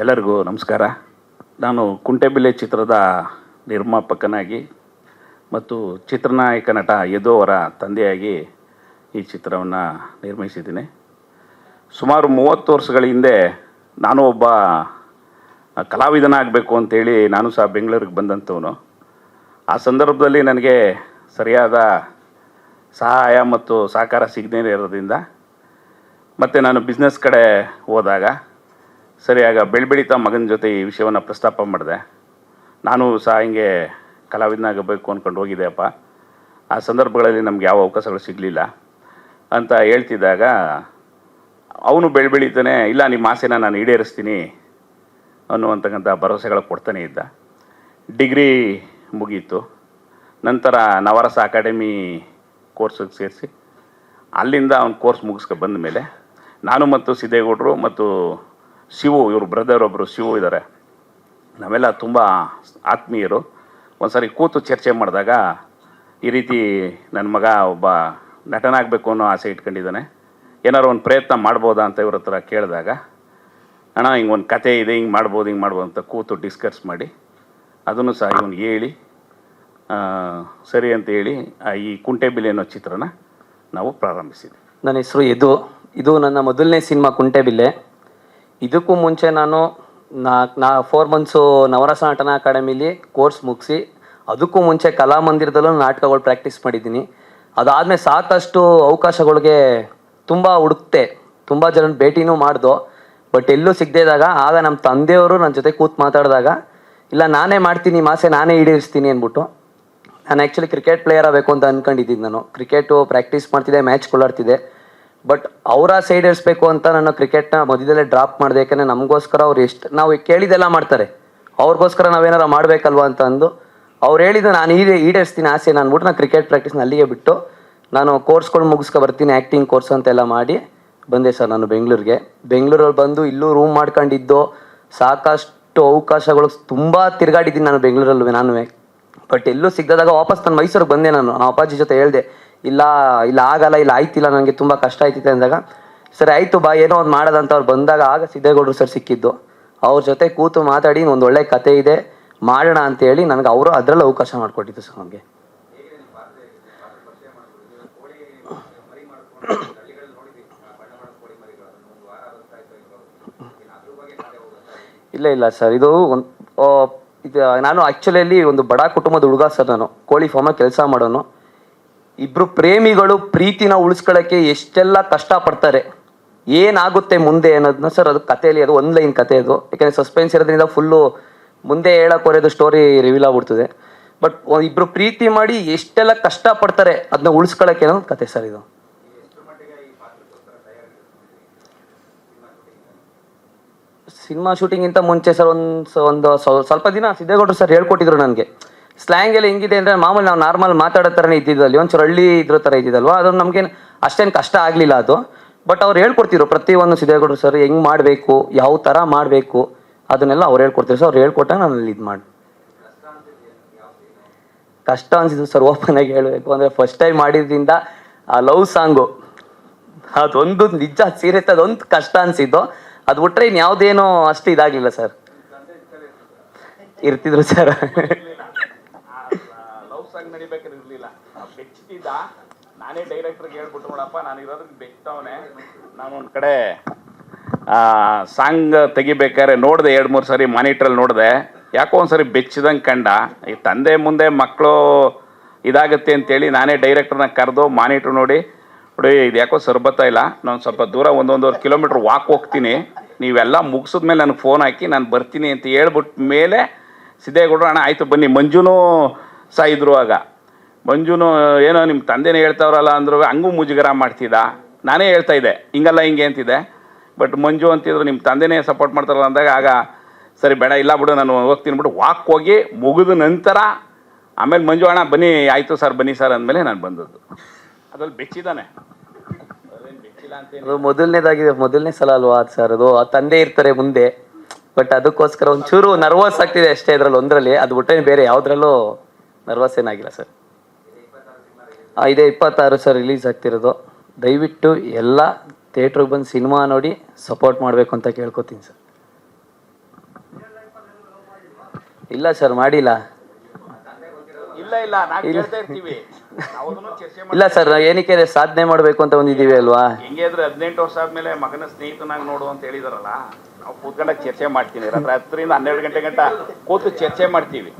ಎಲ್ಲರಿಗೂ ನಮಸ್ಕಾರ. ನಾನು ಕುಂಟೆಬಿಲ್ಲೆ ಚಿತ್ರದ ನಿರ್ಮಾಪಕನಾಗಿ ಮತ್ತು ಚಿತ್ರನಾಯಕ ನಟ ಯದು ಅವರ ತಂದೆಯಾಗಿ ಈ ಚಿತ್ರವನ್ನು ನಿರ್ಮಿಸಿದ್ದೀನಿ. ಸುಮಾರು ಮೂವತ್ತು ವರ್ಷಗಳ ಹಿಂದೆ ನಾನು ಒಬ್ಬ ಕಲಾವಿದನಾಗಬೇಕು ಅಂತೇಳಿ ನಾನು ಸಹ ಬೆಂಗಳೂರಿಗೆ ಬಂದಂಥವನು. ಆ ಸಂದರ್ಭದಲ್ಲಿ ನನಗೆ ಸರಿಯಾದ ಸಹಾಯ ಮತ್ತು ಸಹಕಾರ ಸಿಗದೇ ಇರೋದ್ರಿಂದ ಮತ್ತು ನಾನು ಬಿಸ್ನೆಸ್ ಕಡೆ ಹೋದಾಗ ಸರಿಯಾಗ ಬೆಳ್ಬೆಳಿತಾ ಮಗನ ಜೊತೆ ಈ ವಿಷಯವನ್ನು ಪ್ರಸ್ತಾಪ ಮಾಡಿದೆ. ನಾನು ಸಹ ಹಿಂಗೆ ಕಲಾವಿದನಾಗಬೇಕು ಅಂದ್ಕೊಂಡು ಹೋಗಿದ್ದೆಪ್ಪ. ಆ ಸಂದರ್ಭಗಳಲ್ಲಿ ನಮ್ಗೆ ಯಾವ ಅವಕಾಶಗಳು ಸಿಗಲಿಲ್ಲ. ಅಂತ ಹೇಳ್ತಿದ್ದಾಗ, ಅವನು ಬೆಳ್ಬೆಳಿತಾನೆ, ಇಲ್ಲ ನಿಮ್ಮ ಆಸೆನ ನಾನು ಈಡೇರಿಸ್ತೀನಿ ಅನ್ನುವಂತಕ್ಕಂಥ ಭರವಸೆಗಳು ಕೊಡ್ತಾನೆ ಇದ್ದ. ಡಿಗ್ರಿ ಮುಗೀತು. ನಂತರ ನವರಸ ಅಕಾಡೆಮಿ ಕೋರ್ಸಿಗೆ ಸೇರಿಸಿ, ಅಲ್ಲಿಂದ ಅವ್ನು ಕೋರ್ಸ್ ಮುಗಿಸ್ಕೊ ಬಂದ ಮೇಲೆ ನಾನು ಮತ್ತು ಸಿದ್ದೇಗೌಡರು ಮತ್ತು ಶಿವು, ಇವರು ಬ್ರದರ್ ಒಬ್ಬರು ಶಿವು ಇದ್ದಾರೆ ನಾವೆಲ್ಲ ತುಂಬ ಆತ್ಮೀಯರು. ಒಂದ್ಸರಿ ಕೂತು ಚರ್ಚೆ ಮಾಡಿದಾಗ ಈ ರೀತಿ ನನ್ನ ಮಗ ಒಬ್ಬ ನಟನಾಗಬೇಕು ಅನ್ನೋ ಆಸೆ ಇಟ್ಕೊಂಡಿದ್ದಾನೆ. ಏನಾರು ಒಂದು ಪ್ರಯತ್ನ ಮಾಡ್ಬೋದಾ ಅಂತ ಇವ್ರ ಹತ್ರ ಕೇಳಿದಾಗ, ಅಣ್ಣ, ಹಿಂಗೆ ಒಂದು ಕತೆ ಇದೆ, ಹಿಂಗೆ ಮಾಡ್ಬೋದು ಹಿಂಗೆ ಮಾಡ್ಬೋದು ಅಂತ ಕೂತು ಡಿಸ್ಕಸ್ ಮಾಡಿ, ಅದನ್ನು ಸಹ ಇವನು ಹೇಳಿ ಸರಿ ಅಂತ ಹೇಳಿ ಈ ಕುಂಟೆಬಿಲ್ಲೆ ಅನ್ನೋ ಚಿತ್ರನ ನಾವು ಪ್ರಾರಂಭಿಸಿದ್ವಿ. ನನ್ನ ಹೆಸರು ಇದು ಇದು ನನ್ನ ಮೊದಲನೇ ಸಿನಿಮಾ ಕುಂಟೆಬಿಲ್ಲೆ ಇದಕ್ಕೂ ಮುಂಚೆ ನಾನು ನಾಲ್ಕು ನಾ ಫೋರ್ ಮಂತ್ಸು ನವರಸ ನಟನ ಅಕಾಡೆಮಿಲಿ ಕೋರ್ಸ್ ಮುಗಿಸಿ, ಅದಕ್ಕೂ ಮುಂಚೆ ಕಲಾಮಂದಿರದಲ್ಲೂ ನಾಟಕಗಳು ಪ್ರಾಕ್ಟೀಸ್ ಮಾಡಿದ್ದೀನಿ. ಅದಾದಮೇಲೆ ಸಾಕಷ್ಟು ಅವಕಾಶಗಳಿಗೆ ತುಂಬ ಹುಡುಕ್ತೆ, ತುಂಬ ಜನ ಭೇಟಿನೂ ಮಾಡ್ದೋ ಬಟ್ ಎಲ್ಲೂ ಸಿಗದೇ ಇದ್ದಾಗ ಆಗ ನಮ್ಮ ತಂದೆಯವರು ನನ್ನ ಜೊತೆ ಕೂತ್ ಮಾತಾಡಿದಾಗ, ಇಲ್ಲ, ನಾನೇ ಮಾಡ್ತೀನಿ ಮಾಸೆ ನಾನೇ ಈಡೇರಿಸ್ತೀನಿ, ಅಂದ್ಬಿಟ್ಟು. ನಾನು ಆ್ಯಕ್ಚುಲಿ ಕ್ರಿಕೆಟ್ ಪ್ಲೇಯರ್ ಆಗಬೇಕು ಅಂತ ಅನ್ಕೊಂಡಿದ್ದೀನಿ ನಾನು. ಕ್ರಿಕೆಟು ಪ್ರಾಕ್ಟೀಸ್ ಮಾಡ್ತಿದ್ದೆ ಮ್ಯಾಚ್ ಆಡ್ತಿದ್ದೆ. ಬಟ್ ಅವರ ಸೈಡ್ ಇರಿಸ್ಬೇಕು ಅಂತ ನಾನು ಕ್ರಿಕೆಟ್ನ ಮಧ್ಯದಲ್ಲೇ ಡ್ರಾಪ್ ಮಾಡಿದೆ. ಯಾಕಂದರೆ ನಮಗೋಸ್ಕರ ಅವ್ರು ಎಷ್ಟು ನಾವು ಕೇಳಿದೆಲ್ಲ ಮಾಡ್ತಾರೆ. ಅವ್ರಿಗೋಸ್ಕರ ನಾವೇನಾರ ಮಾಡಬೇಕಲ್ವಾ ಅಂತ ಅಂದು ಅವ್ರು ಹೇಳಿದ್ದು ನಾನು ಈಡೇ ಈಡೇರಿಸ್ತೀನಿ ಆಸೆ ನಾನು ಬಿಟ್ಟು ನಾನು ಕ್ರಿಕೆಟ್ ಪ್ರಾಕ್ಟೀಸ್ನ ಅಲ್ಲಿಗೆ ಬಿಟ್ಟು ನಾನು ಕೋರ್ಸ್ಗಳು ಮುಗಿಸ್ಕೊ ಬರ್ತೀನಿ ಆ್ಯಕ್ಟಿಂಗ್ ಕೋರ್ಸ್ ಅಂತೆಲ್ಲ ಮಾಡಿ ಬಂದೆ ಸರ್ ನಾನು ಬೆಂಗಳೂರಿಗೆ. ಬೆಂಗಳೂರಲ್ಲಿ ಬಂದು ಇಲ್ಲೂ ರೂಮ್ ಮಾಡ್ಕೊಂಡಿದ್ದು ಸಾಕಷ್ಟು ಅವಕಾಶಗಳು ತುಂಬ ತಿರುಗಾಡಿದ್ದೀನಿ ನಾನು ಬೆಂಗಳೂರಲ್ಲೂ ನಾನು ಬಟ್ ಎಲ್ಲೂ ಸಿಗದಾಗ ವಾಪಸ್ ನಾನು ಮೈಸೂರಿಗೆ ಬಂದೆ ನಾನು. ಅಪ್ಪಾಜಿ ಜೊತೆ ಹೇಳಿದೆ ಇಲ್ಲ ಇಲ್ಲ, ಆಗಲ್ಲ, ಇಲ್ಲ, ಆಯ್ತಿಲ್ಲ ನನಗೆ ತುಂಬ ಕಷ್ಟ ಆಯ್ತಿದೆ ಅಂದಾಗ, ಸರಿ, ಆಯಿತು ಬಾ, ಏನೋ ಒಂದು ಮಾಡೋದಂತ ಅವ್ರು ಬಂದಾಗ ಆಗ ಸಿದ್ದೇಗೌಡರು ಸರ್ ಸಿಕ್ಕಿದ್ದು. ಅವ್ರ ಜೊತೆ ಕೂತು ಮಾತಾಡಿ ಒಂದು ಒಳ್ಳೆ ಕತೆ ಇದೆ, ಮಾಡೋಣ ಅಂತೇಳಿ ನನಗೆ ಅವರು ಅದರಲ್ಲಿ ಅವಕಾಶ ಮಾಡಿಕೊಟ್ಟಿದ್ದು ಸರ್ ನಮಗೆ. ಇಲ್ಲ ಇಲ್ಲ ಸರ್, ಇದು ಒಂದು ಇದು, ನಾನು ಆ್ಯಕ್ಚುಲಿ ಒಂದು ಬಡ ಕುಟುಂಬದ ಹುಡುಗ ಸರ್ ನಾನು. ಕೋಳಿ ಫಾರ್ಮ ಕೆಲಸ ಮಾಡೋನು. ಇಬ್ರು ಪ್ರೇಮಿಗಳು ಪ್ರೀತಿನ ಉಳಿಸ್ಕೊಳ್ಳೋಕ್ಕೆ ಎಷ್ಟೆಲ್ಲ ಕಷ್ಟಪಡ್ತಾರೆ. ಏನಾಗುತ್ತೆ ಮುಂದೆ ಅನ್ನೋದನ್ನ ಸರ್ ಅದು ಕಥೆಯಲ್ಲಿ, ಅದು ಒಂದು ಲೈನ್ ಕತೆ ಅದು. ಯಾಕಂದರೆ ಸಸ್ಪೆನ್ಸ್ ಇರೋದ್ರಿಂದ ಫುಲ್ಲು ಮುಂದೆ ಹೇಳಕ್ ಹೊರೆದು ಸ್ಟೋರಿ ರಿವೀಲ್ ಆಗ್ಬಿಡ್ತದೆ ಬಟ್ ಇಬ್ರು ಪ್ರೀತಿ ಮಾಡಿ ಎಷ್ಟೆಲ್ಲ ಕಷ್ಟಪಡ್ತಾರೆ ಅದನ್ನ ಉಳಿಸ್ಕೊಳ್ಳೋಕೆ ಅನ್ನೋದು ಕತೆ ಸರ್ ಇದು. ಸಿನಿಮಾ ಶೂಟಿಂಗಿಂತ ಮುಂಚೆ ಸರ್ ಒಂದು ಒಂದು ಸ್ವ- ಸ್ವಲ್ಪ ದಿನ ಸಿದ್ದೇಗೌಡರು ಸರ್ ಹೇಳ್ಕೊಟ್ಟಿದ್ರು ನನಗೆ. ಸ್ಲ್ಯಾಂಗ್ ಎಲ್ಲ ಹೆಂಗಿದೆ ಅಂದರೆ ಮಾಮೂಲಿ ನಾವು ನಾರ್ಮಲ್ ಮಾತಾಡೋ ಥರನೇ ಇದ್ದಿದ್ದಲ್ಲಿ ಒಂಚೂರು ಹಳ್ಳಿ ಇದ್ರ ಥರ ಇದ್ದಿದ್ದಲ್ವಾ? ಅದು ನಮ್ಗೆ ಅಷ್ಟೇನು ಕಷ್ಟ ಆಗಲಿಲ್ಲ ಅದು. ಬಟ್ ಅವ್ರು ಹೇಳ್ಕೊಡ್ತಿದ್ರು, ಪ್ರತಿಯೊಂದು ಸಿದ್ದೇಗೌಡರು ಸರ್ ಹೆಂಗೆ ಮಾಡಬೇಕು, ಯಾವ ಥರ ಮಾಡಬೇಕು? ಅದನ್ನೆಲ್ಲ ಅವ್ರು ಹೇಳ್ಕೊಡ್ತಿದ್ರು. ಸರ್ ಅವ್ರು ಹೇಳ್ಕೊಟ್ಟಾಗ ನಾನು ಅಲ್ಲಿ ಇದು ಮಾಡಿ ಕಷ್ಟ ಅನಿಸಿದ್ರು ಸರ್ ಓಪನ್ ಆಗಿ ಹೇಳಬೇಕು. ಅಂದರೆ ಫಸ್ಟ್ ಟೈಮ್ ಮಾಡಿದ್ರಿಂದ ಆ ಲವ್ ಸಾಂಗು ಅದೊಂದು ನಿಜ ಸೀರಿಯಸ್ ಅದೊಂದು ಕಷ್ಟ ಅನಿಸಿದ್ದು. ಅದು ಬಿಟ್ರೆ ಇನ್ಯಾವುದೇನೋ ಅಷ್ಟು ಇದಾಗಲಿಲ್ಲ ಸರ್ ಇರ್ತಿದ್ರು ಸರ್ ಲವ್ ಆಗಿ ನಡಿಬೇಕಾದ್ರೆ ಇರಲಿಲ್ಲ. ಬೆಚ್ಚಿದ್ದ. ನಾನೇ ಡೈರೆಕ್ಟರ್ಗೆ ಹೇಳ್ಬಿಟ್ಟು ನೋಡಪ್ಪ, ನಾನು ಇರೋದಕ್ಕೆ ಬೆಚ್ಚವನೆ. ನಾನು ಒಂದು ಕಡೆ ಸಾಂಗ್ ತೆಗಿಬೇಕಾದ್ರೆ ನೋಡಿದೆ ಎರಡು ಮೂರು ಸರಿ ಮಾನಿಟ್ರಲ್ಲಿ ನೋಡಿದೆ. ಯಾಕೋ ಒಂದ್ಸರಿ ಬೆಚ್ಚಿದಂಗೆ ಕಂಡ. ಈ ತಂದೆ ಮುಂದೆ ಮಕ್ಕಳು ಇದಾಗುತ್ತೆ ಅಂತೇಳಿ ನಾನೇ ಡೈರೆಕ್ಟರ್ನ ಕರೆದು ಮಾನಿಟ್ರ್ ನೋಡಿ ನೋಡಿ, ಇದು ಯಾಕೋ ಸರ್ಬತ್ತಾ ಇಲ್ಲ. ನಾನು ಸ್ವಲ್ಪ ದೂರ ಒಂದೊಂದೂವರೆ ಕಿಲೋಮೀಟ್ರ್ ವಾಕ್ ಹೋಗ್ತೀನಿ. ನೀವೆಲ್ಲ ಮುಗಿಸಿದ್ಮೇಲೆ ನನಗೆ ಫೋನ್ ಹಾಕಿ, ನಾನು ಬರ್ತೀನಿ ಅಂತ ಹೇಳ್ಬಿಟ್ಟು ಮೇಲೆ ಸಿದ್ದೇಗೌಡರು, ಅಣ್ಣ, ಆಯಿತು ಬನ್ನಿ, ಮಂಜುನೂ ಸಹ ಇದ್ರು ಆಗ. ಮಂಜುನು, ಏನೋ ನಿಮ್ಮ ತಂದೆನೇ ಹೇಳ್ತಾವ್ರಲ್ಲ ಅಂದ್ರು, ಹಂಗೂ ಮುಜುಗರ ಮಾಡ್ತಿದ್ದ ನಾನೇ ಹೇಳ್ತಾ ಇದ್ದೆ, ಹಿಂಗಲ್ಲ, ಹಿಂಗೆ ಅಂತಿದೆ ಬಟ್ ಮಂಜು ಅಂತಿದ್ರು ನಿಮ್ಮ ತಂದೆನೇ ಸಪೋರ್ಟ್ ಮಾಡ್ತಾರಲ್ಲ ಅಂದಾಗ ಆಗ, ಸರಿ, ಬೇಡ, ಇಲ್ಲ ಬಿಡು, ನಾನು ಹೋಗ್ತೀನಿ ಬಿಡು. ವಾಕ್ ಹೋಗಿ ಮುಗಿದ ನಂತರ, ಆಮೇಲೆ ಮಂಜು ಅಣ್ಣ, ಬನ್ನಿ, ಆಯಿತು ಸರ್, ಬನ್ನಿ ಸರ್ ಅಂದಮೇಲೆ ನಾನು ಬಂದದ್ದು. ಅದ್ರಲ್ಲಿ ಬೆಚ್ಚಿದ್ದಾನೆ. ಅದು ಮೊದಲನೇದಾಗಿದೆ, ಮೊದಲನೇ ಸಲ ಅಲ್ವಾ ಅದು ಸರ್? ಅದು ತಂದೆ ಇರ್ತಾರೆ ಮುಂದೆ. ಬಟ್ ಅದಕ್ಕೋಸ್ಕರ ಒಂಚೂರು ನರ್ವಸ್ ಆಗ್ತಿದೆ ಅಷ್ಟೇ ಇದ್ರಲ್ಲಿ, ಒಂದರಲ್ಲಿ. ಅದು ಬಿಟ್ಟರೆ ಬೇರೆ ಯಾವುದ್ರಲ್ಲೂ ನರ್ವಸ್ ಏನಾಗಿಲ್ಲ ಸರ್. ಇದೇ ಇಪ್ಪತ್ತಾರು ಸರ್ ರಿಲೀಸ್ ಆಗ್ತಿರೋದು. ದಯವಿಟ್ಟು ಎಲ್ಲ ಥಿಯೇಟ್ರಿಗೆ ಬಂದು ಸಿನಿಮಾ ನೋಡಿ ಸಪೋರ್ಟ್ ಮಾಡಬೇಕು ಅಂತ ಕೇಳ್ಕೊತೀನಿ ಸರ್. ಇಲ್ಲ ಸರ್ ಮಾಡಿಲ್ಲ. ಇಲ್ಲ ಸರ್ ಏನಕ್ಕೆ ಸಾಧನೆ ಮಾಡಬೇಕು ಅಂತ ಒಂದಿದ್ದೀವಿ ಅಲ್ವಾ? ಹೆಂಗೆ ಇದ್ರೆ ಹದಿನೆಂಟು ವರ್ಷ ಆದ್ಮೇಲೆ ಮಗನ ಸ್ನೇಹಿತನಾಗಿ ನೋಡು ಅಂತ ಹೇಳಿದಾರಲ್ಲ ನಾವು ಕೂತ್ಕೊಂಡಾಗ ಚರ್ಚೆ ಮಾಡ್ತೀನಿ. ರಾತ್ರಿ ಹತ್ತರಿಂದ ಹನ್ನೆರಡು ಗಂಟೆ ಗಂಟ ಕೂತು ಚರ್ಚೆ ಮಾಡ್ತೀವಿ.